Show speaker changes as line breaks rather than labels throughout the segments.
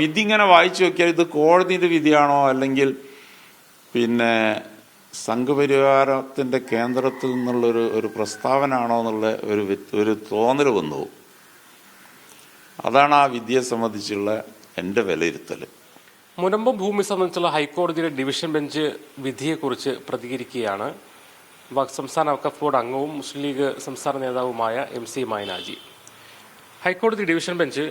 വിധി ഇങ്ങനെ വായിച്ചു നോക്കിയാൽ ഇത് കോടതിയുടെ വിധിയാണോ അല്ലെങ്കിൽ പിന്നെ സംഘപരിവാരത്തിന്റെ കേന്ദ്രത്തിൽ നിന്നുള്ളൊരു ഒരു പ്രസ്താവന ആണോ എന്നുള്ള ഒരു ഒരു തോന്നൽ വന്നു. അതാണ് ആ വിധിയെ സംബന്ധിച്ചുള്ള എന്റെ വിലയിരുത്തൽ.
മുനമ്പം ഭൂമി സംബന്ധിച്ചുള്ള ഹൈക്കോടതിയുടെ ഡിവിഷൻ ബെഞ്ച് വിധിയെക്കുറിച്ച് പ്രതികരിക്കുകയാണ് സംസ്ഥാന വഖഫ് ബോർഡ് അംഗവും മുസ്ലിം ലീഗ് സംസ്ഥാന നേതാവുമായ എം സി മൈനാജി ഹൈക്കോടതി ഡിവിഷൻ ബെഞ്ച്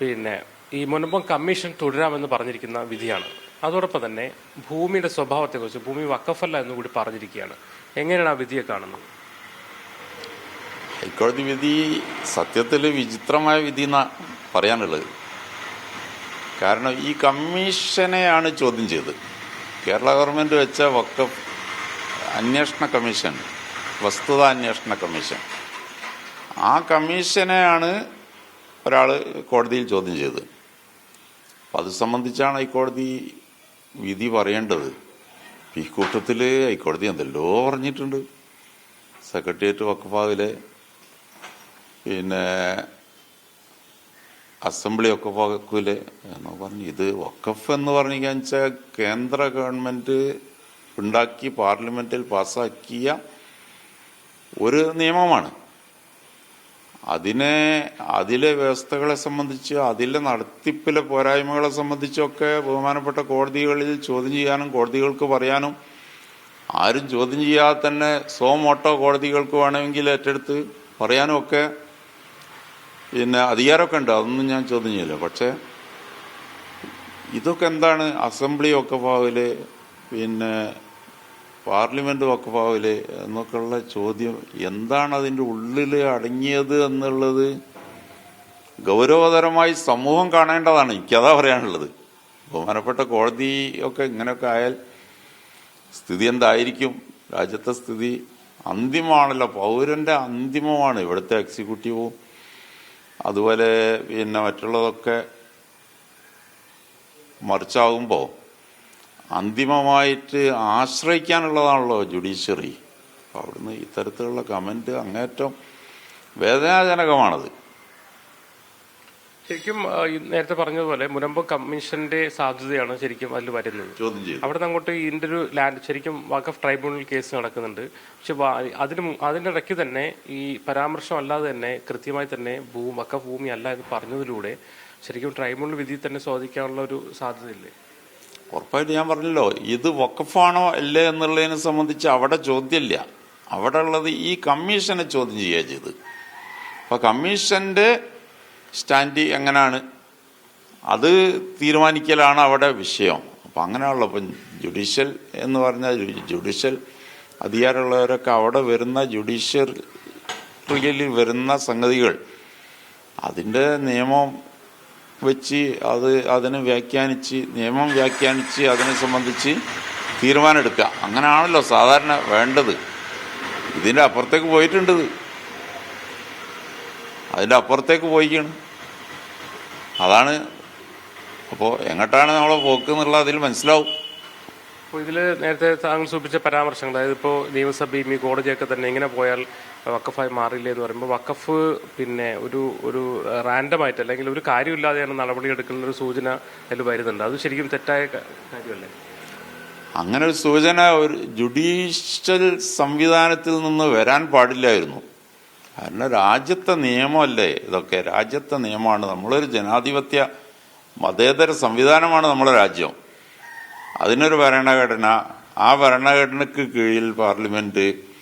പിന്നെ ഈ മുനമ്പം കമ്മീഷൻ തുടരാമെന്ന് പറഞ്ഞിരിക്കുന്ന വിധിയാണ്. അതോടൊപ്പം തന്നെ ഭൂമിയുടെ സ്വഭാവത്തെക്കുറിച്ച് ഭൂമി വക്കഫല്ല എന്നുകൂടി പറഞ്ഞിരിക്കുകയാണ്. എങ്ങനെയാണ് ആ വിധിയെ കാണുന്നത്?
ഹൈക്കോടതി വിധി സത്യത്തിൽ വിചിത്രമായ വിധി എന്നാ പറയാനുള്ളത്. കാരണം ഈ കമ്മീഷനെയാണ് ചോദ്യം ചെയ്തത്. കേരള ഗവൺമെന്റ് വെച്ച വക്കഫ് അന്വേഷണ കമ്മീഷൻ വസ്തുത അന്വേഷണ കമ്മീഷൻ. ആ കമ്മീഷനെയാണ് ഒരാൾ കോടതിയിൽ ചോദ്യം ചെയ്തത്. അപ്പം അത് സംബന്ധിച്ചാണ് ഹൈക്കോടതി വിധി പറയേണ്ടത്. ഈ കൂട്ടത്തിൽ ഹൈക്കോടതി എന്തെല്ലോ പറഞ്ഞിട്ടുണ്ട്. സെക്രട്ടേറിയറ്റ് വക്കഫാവിലെ പിന്നെ അസംബ്ലി ഒക്കെ എന്ന് പറഞ്ഞു. ഇത് വക്കഫ് എന്ന് പറഞ്ഞു വെച്ചാൽ കേന്ദ്ര ഗവൺമെന്റ് ഉണ്ടാക്കി പാർലമെന്റിൽ പാസ്സാക്കിയ ഒരു നിയമമാണ്. അതിനെ അതിലെ വ്യവസ്ഥകളെ സംബന്ധിച്ച് അതിലെ നടത്തിപ്പിലെ പോരായ്മകളെ സംബന്ധിച്ചൊക്കെ ബഹുമാനപ്പെട്ട കോടതികളിൽ ചോദ്യം ചെയ്യാനും കോടതികൾക്ക് പറയാനും ആരും ചോദ്യം ചെയ്യാതെ തന്നെ സോമോട്ടോ കോടതികൾക്ക് വേണമെങ്കിൽ ഏറ്റെടുത്ത് പറയാനും ഒക്കെ പിന്നെ അധികാരമൊക്കെ ഉണ്ട്. അതൊന്നും ഞാൻ ചോദ്യം ചെയ്യില്ല. പക്ഷേ ഇതൊക്കെ എന്താണ് അസംബ്ലി ഒക്കെ ഭാവിൽ പിന്നെ പാർലമെന്റ് വക്കഫാവിൽ എന്നൊക്കെയുള്ള ചോദ്യം എന്താണ് അതിന്റെ ഉള്ളിൽ അടങ്ങിയത് എന്നുള്ളത് ഗൗരവതരമായി സമൂഹം കാണേണ്ടതാണ്. എനിക്കതാ പറയാനുള്ളത്. ബഹുമാനപ്പെട്ട കോടതി ഒക്കെ ഇങ്ങനെയൊക്കെ ആയാൽ സ്ഥിതി എന്തായിരിക്കും? രാജ്യത്തെ സ്ഥിതി അന്തിമമാണല്ലോ. പൗരന്റെ അന്തിമമാണ് ഇവിടുത്തെ എക്സിക്യൂട്ടീവും അതുപോലെ പിന്നെ മറ്റുള്ളതൊക്കെ മറിച്ചാകുമ്പോൾ അന്തിമമായിട്ട് ആശ്രയിക്കാനുള്ളതാണല്ലോ ജുഡീഷ്യറി. അപ്പോൾ അവിടുന്ന് ഇത്തരത്തിലുള്ള കമന്റ് അങ്ങേറ്റം വേദനാജനകമാണത്.
ശരിക്കും നേരത്തെ പറഞ്ഞതുപോലെ മുനമ്പ് കമ്മീഷന്റെ സാധ്യതയാണ് ശരിക്കും അതിൽ വരുന്നത്. അവിടെ നിന്ന് അങ്ങോട്ട് ഇതിന്റെ ഒരു ലാൻഡ് ശരിക്കും വഖഫ് ട്രൈബ്യൂണൽ കേസ് നടക്കുന്നുണ്ട്. പക്ഷെ അതിന് അതിന്റെ ഇടയ്ക്ക് തന്നെ ഈ പരാമർശം അല്ലാതെ തന്നെ കൃത്യമായി തന്നെ ഭൂമി വഖഫ് ഭൂമി അല്ല എന്ന് പറഞ്ഞതിലൂടെ ശരിക്കും ട്രൈബ്യൂണൽ വിധി തന്നെ സ്വാധീനിക്കാനുള്ള ഒരു സാധ്യതയില്ലേ?
ഉറപ്പായിട്ട് ഞാൻ പറഞ്ഞല്ലോ ഇത് വക്കഫാണോ അല്ലേ എന്നുള്ളതിനെ സംബന്ധിച്ച് അവിടെ ചോദ്യമില്ല. അവിടെ ഉള്ളത് ഈ കമ്മീഷനെ ചോദ്യം ചെയ്യുക ചെയ്ത്. അപ്പൊ കമ്മീഷന്റെ സ്റ്റാൻഡ് എങ്ങനെയാണ് അത് തീരുമാനിക്കലാണ് അവിടെ വിഷയം. അപ്പൊ അങ്ങനെയുള്ള ഇപ്പം ജുഡീഷ്യൽ എന്ന് പറഞ്ഞാൽ ജുഡീഷ്യൽ അധികാരമുള്ളവരൊക്കെ അവിടെ വരുന്ന ജുഡീഷ്യറിയിൽ വരുന്ന സംഗതികൾ. അതിന്റെ നിയമം വെച്ച് അത് അതിനെ വ്യാഖ്യാനിച്ച് നിയമം വ്യാഖ്യാനിച്ച് അതിനെ സംബന്ധിച്ച് തീരുമാനമെടുക്കുക. അങ്ങനെയാണല്ലോ സാധാരണ വേണ്ടത്. ഇതിന്റെ അപ്പുറത്തേക്ക് പോയിട്ടുണ്ട്. അതിന്റെ അപ്പുറത്തേക്ക് പോയിക്കാണ്. അതാണ് അപ്പോൾ എങ്ങോട്ടാണ് നമ്മളെ പോക്ക് എന്നുള്ള അതിൽ മനസ്സിലാവും.
അപ്പോൾ ഇതിൽ നേരത്തെ താങ്കൾ സൂചിപ്പിച്ച പരാമർശങ്ങൾ അതായത് ഇപ്പോൾ നിയമസഭയും ഈ കോടതിയൊക്കെ തന്നെ ഇങ്ങനെ പോയാൽ വക്കഫായി മാറില്ലേ എന്ന് പറയുമ്പോൾ വക്കഫ് പിന്നെ ഒരു ഒരു റാൻഡമായിട്ട് അല്ലെങ്കിൽ ഒരു കാര്യമില്ലാതെയാണ് നടപടി എടുക്കുന്ന ഒരു സൂചന അതിൽ വരുന്നുണ്ട്. അത് ശരിക്കും തെറ്റായ കാര്യമല്ലേ?
അങ്ങനെ ഒരു സൂചന ഒരു ജുഡീഷ്യൽ സംവിധാനത്തിൽ നിന്ന് വരാൻ പാടില്ലായിരുന്നു. കാരണം രാജ്യത്തെ നിയമമല്ലേ ഇതൊക്കെ? രാജ്യത്തെ നിയമമാണ്. നമ്മളൊരു ജനാധിപത്യ മതേതര സംവിധാനമാണ് നമ്മുടെ രാജ്യം. അതിനൊരു ഭരണഘടന. ആ ഭരണഘടനയ്ക്ക് കീഴിൽ പാർലമെന്റ്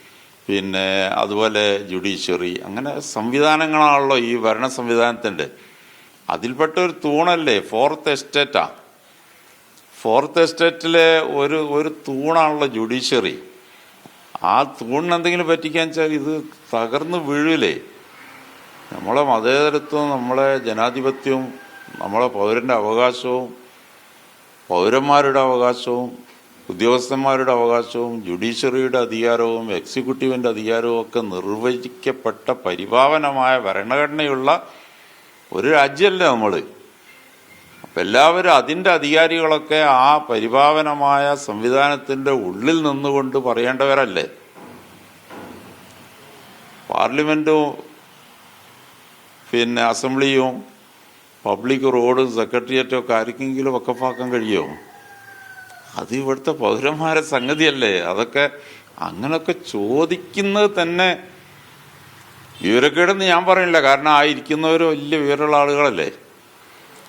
പിന്നെ അതുപോലെ ജുഡീഷ്യറി അങ്ങനെ സംവിധാനങ്ങളാണല്ലോ ഈ ഭരണ സംവിധാനത്തിന്റെ. അതിൽപ്പെട്ട ഒരു തൂണല്ലേ ഫോർത്ത് എസ്റ്റേറ്റാ. ഫോർത്ത് എസ്റ്റേറ്റിലെ ഒരു ഒരു തൂണാണല്ലോ ജുഡീഷ്യറി. ആ തൂണിന് എന്തെങ്കിലും പറ്റിക്കാൻ വെച്ചാൽ ഇത് തകർന്ന് വീഴില്ലേ. നമ്മളെ മതേതരത്വം നമ്മളെ ജനാധിപത്യവും നമ്മളെ പൗരന്റെ അവകാശവും പൗരന്മാരുടെ അവകാശവും ഉദ്യോഗസ്ഥന്മാരുടെ അവകാശവും ജുഡീഷ്യറിയുടെ അധികാരവും എക്സിക്യൂട്ടീവിന്റെ അധികാരവും ഒക്കെ നിർവചിക്കപ്പെട്ട പരിഭാവനമായ ഭരണഘടനയുള്ള ഒരു രാജ്യമല്ലേ നമ്മൾ അപ്പം എല്ലാവരും അതിന്റെ അധികാരികളൊക്കെ ആ പരിഭാവനമായ സംവിധാനത്തിന്റെ ഉള്ളിൽ നിന്നുകൊണ്ട് പറയേണ്ടവരല്ലേ? പാർലമെന്റും പിന്നെ അസംബ്ലിയും പബ്ലിക് റോഡും സെക്രട്ടേറിയറ്റും ഒക്കെ ആർക്കെങ്കിലും വക്കഫാക്കാൻ കഴിയുമോ? അത് ഇവിടുത്തെ പൗരന്മാരെ സംഗതിയല്ലേ? അതൊക്കെ അങ്ങനൊക്കെ ചോദിക്കുന്നത് തന്നെ വിവരക്കേടെന്ന് ഞാൻ പറയില്ല കാരണം ആ ഇരിക്കുന്നവർ വലിയ വിവരമുള്ള ആളുകളല്ലേ?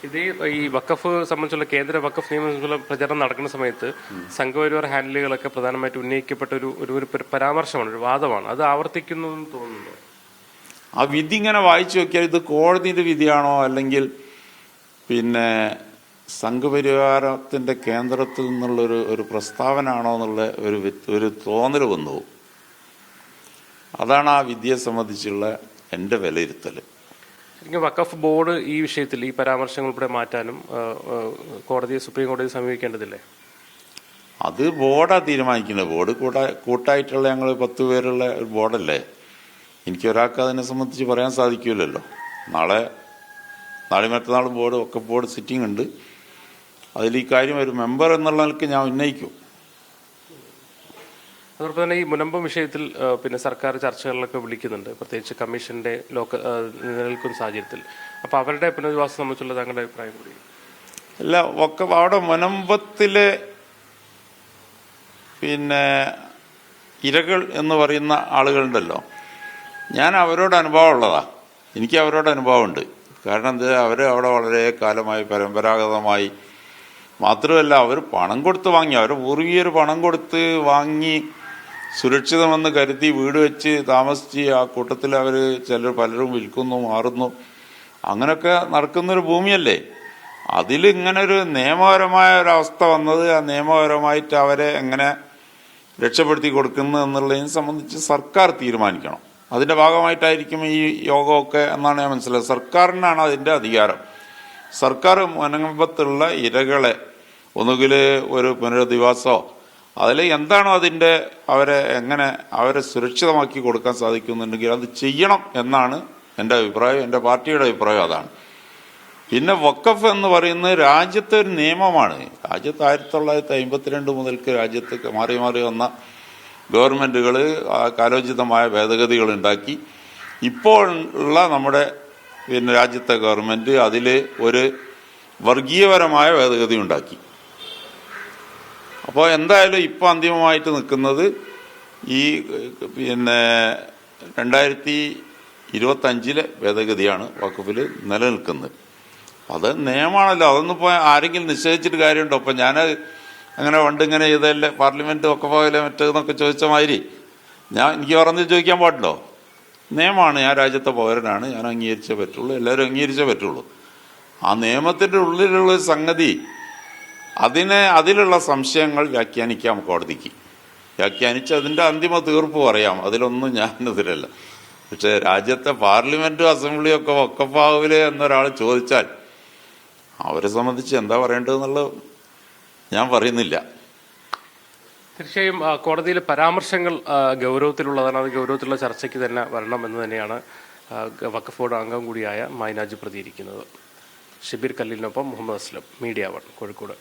ഇത് ഈ വക്കഫ് സംബന്ധിച്ചുള്ള കേന്ദ്ര വക്കഫ് നിയമം സംബന്ധിച്ചുള്ള പ്രചരണം നടക്കുന്ന സമയത്ത് സംഘപരിവാർ ഹാൻഡിലുകളൊക്കെ പ്രധാനമായിട്ട് ഉന്നയിക്കപ്പെട്ട ഒരു ഒരു പരാമർശമാണ് ഒരു വാദമാണ്. അത് ആവർത്തിക്കുന്നു തോന്നുന്നു
ആ വിധി ഇങ്ങനെ വായിച്ചു നോക്കിയാൽ ഇത് കോടതിയുടെ വിധിയാണോ? അല്ലെങ്കിൽ പിന്നെ സംഘപരിവാരത്തിന്റെ കേന്ദ്രത്തിൽ നിന്നുള്ളൊരു ഒരു പ്രസ്താവന ആണോ എന്നുള്ള ഒരു ഒരു തോന്നൽ വന്നു. അതാണ് ആ വിദ്യയെ സംബന്ധിച്ചുള്ള എന്റെ വിലയിരുത്തൽ
ശരിക്കും വക്കഫ് ബോർഡ് ഈ വിഷയത്തിൽ ഈ പരാമർശങ്ങൾ ഉൾപ്പെടെ മാറ്റാനും കോടതിയെ സുപ്രീം കോടതിയെ സമീപിക്കേണ്ടതില്ലേ?
അത് ബോർഡാണ് തീരുമാനിക്കുന്നത്. ബോർഡ് കൂട്ടാ കൂട്ടായിട്ടുള്ള ഞങ്ങൾ പത്ത് പേരുള്ള ഒരു ബോർഡല്ലേ. എനിക്ക് ഒരാൾക്ക് അതിനെ സംബന്ധിച്ച് പറയാൻ സാധിക്കില്ലല്ലോ നാളെ നാളെ മറ്റന്നാളും ബോർഡ് ഒക്കെ ബോർഡ് സിറ്റിംഗ് ഉണ്ട്. അതിൽ ഈ കാര്യം ഒരു മെമ്പർ എന്നുള്ള നിലയ്ക്ക് ഞാൻ ഉന്നയിക്കും.
അതോടൊപ്പം തന്നെ ഈ മുനമ്പം വിഷയത്തിൽ പിന്നെ സർക്കാർ ചർച്ചകളിലൊക്കെ വിളിക്കുന്നുണ്ട് പ്രത്യേകിച്ച് കമ്മീഷന്റെ ലോക നിലനിൽക്കുന്ന സാഹചര്യത്തിൽ. അപ്പൊ അവരുടെ പുനരധിവാസം സംബന്ധിച്ചുള്ള താങ്കളുടെ അഭിപ്രായം കൂടി.
അല്ല ഒക്കെ അവിടെ മുനമ്പത്തിലെ പിന്നെ ഇരകൾ എന്ന് പറയുന്ന ആളുകളുണ്ടല്ലോ. ഞാൻ അവരോട് അനുഭവം ഉള്ളതാ. എനിക്ക് അവരോട് അനുഭവമുണ്ട്. കാരണം എന്താ അവർ അവിടെ വളരെ കാലമായി പരമ്പരാഗതമായി മാത്രമല്ല അവർ പണം കൊടുത്ത് വാങ്ങി. അവർ പൂർവീയർ പണം കൊടുത്ത് വാങ്ങി സുരക്ഷിതമെന്ന് കരുതി വീട് വെച്ച് താമസിച്ച് ആ കൂട്ടത്തിൽ അവർ ചിലർ പലരും വിൽക്കുന്നു മാറുന്നു. അങ്ങനെയൊക്കെ നടക്കുന്നൊരു ഭൂമിയല്ലേ? അതിൽ ഇങ്ങനെ ഒരു നിയമപരമായ ഒരവസ്ഥ വന്നത് ആ നിയമപരമായിട്ട് അവരെ എങ്ങനെ രക്ഷപ്പെടുത്തി കൊടുക്കുന്നു എന്നുള്ളതിനെ സംബന്ധിച്ച് സർക്കാർ തീരുമാനിക്കണം. അതിന്റെ ഭാഗമായിട്ടായിരിക്കും ഈ യോഗമൊക്കെ എന്നാണ് ഞാൻ മനസ്സിലായത് സർക്കാരിനാണ് അതിന്റെ അധികാരം. സർക്കാർ മുനമ്പത്തുള്ള ഇരകളെ ഒന്നുകിൽ ഒരു പുനരധിവാസമോ അതിൽ എന്താണോ അതിന്റെ അവരെ എങ്ങനെ അവരെ സുരക്ഷിതമാക്കി കൊടുക്കാൻ സാധിക്കുന്നുണ്ടെങ്കിൽ അത് ചെയ്യണം എന്നാണ് എന്റെ അഭിപ്രായം എന്റെ പാർട്ടിയുടെ അഭിപ്രായം അതാണ്. പിന്നെ വക്കഫ് എന്ന് പറയുന്നത് രാജ്യത്തെ ഒരു നിയമമാണ്. രാജ്യത്ത് ആയിരത്തി തൊള്ളായിരത്തി അമ്പത്തിരണ്ട് മുതൽക്ക് രാജ്യത്ത് മാറി മാറി വന്ന ഗവൺമെന്റുകൾ കാലോചിതമായ ഭേദഗതികൾ ഉണ്ടാക്കി. ഇപ്പോൾ ഉള്ള നമ്മുടെ പിന്നെ രാജ്യത്തെ ഗവൺമെന്റ് അതിൽ ഒരു വർഗീയപരമായ ഭേദഗതി ഉണ്ടാക്കി. അപ്പോൾ എന്തായാലും ഇപ്പോൾ അന്തിമമായിട്ട് നിൽക്കുന്നത് ഈ പിന്നെ രണ്ടായിരത്തി ഇരുപത്തഞ്ചിലെ ഭേദഗതിയാണ് വകുപ്പിൽ നിലനിൽക്കുന്നത്. അത് നിയമമാണല്ലോ. അതൊന്നും ഇപ്പോൾ ആരെങ്കിലും നിശ്ചയിച്ചിട്ട് കാര്യമുണ്ടോ? അപ്പം ഞാൻ അങ്ങനെ പണ്ട് ഇങ്ങനെ ചെയ്തല്ലേ പാർലമെന്റ് ഒക്കെ പോകലെ മറ്റേതെന്നൊക്കെ ചോദിച്ച മാതിരി. ഞാൻ എനിക്ക് പറഞ്ഞ് ചോദിക്കാൻ പാടില്ലോ നിയമമാണ് ഞാൻ രാജ്യത്തെ പൗരനാണ് ഞാൻ അംഗീകരിച്ചേ പറ്റുള്ളൂ എല്ലാവരും അംഗീകരിച്ചേ പറ്റുള്ളൂ. ആ നിയമത്തിന്റെ ഉള്ളിലുള്ള സംഗതി അതിനെ അതിലുള്ള സംശയങ്ങൾ വ്യാഖ്യാനിക്കാം കോടതിക്ക്. വ്യാഖ്യാനിച്ച് അതിന്റെ അന്തിമ തീർപ്പ് പറയാം അതിലൊന്നും ഞാൻ എതിരല്ല പക്ഷേ രാജ്യത്തെ പാർലമെന്റും അസംബ്ലിയും ഒക്കെ വക്കഫാവിൽ എന്നൊരാൾ ചോദിച്ചാൽ അവരെ സംബന്ധിച്ച് എന്താ പറയേണ്ടതെന്നുള്ളത് ഞാൻ പറയുന്നില്ല.
തീർച്ചയായും കോടതിയിലെ പരാമർശങ്ങൾ ഗൗരവത്തിലുള്ളതാണ്. അത് ഗൗരവത്തിലുള്ള ചർച്ചയ്ക്ക് തന്നെ വരണം എന്ന് തന്നെയാണ് വഖഫ് ബോർഡ് അംഗം കൂടിയായ മൈനാജ് പ്രതികരിക്കുന്നത്. ഷിബിർ കല്ലിനൊപ്പം മുഹമ്മദ് അസ്ലം മീഡിയ വൺ കോഴിക്കോട്.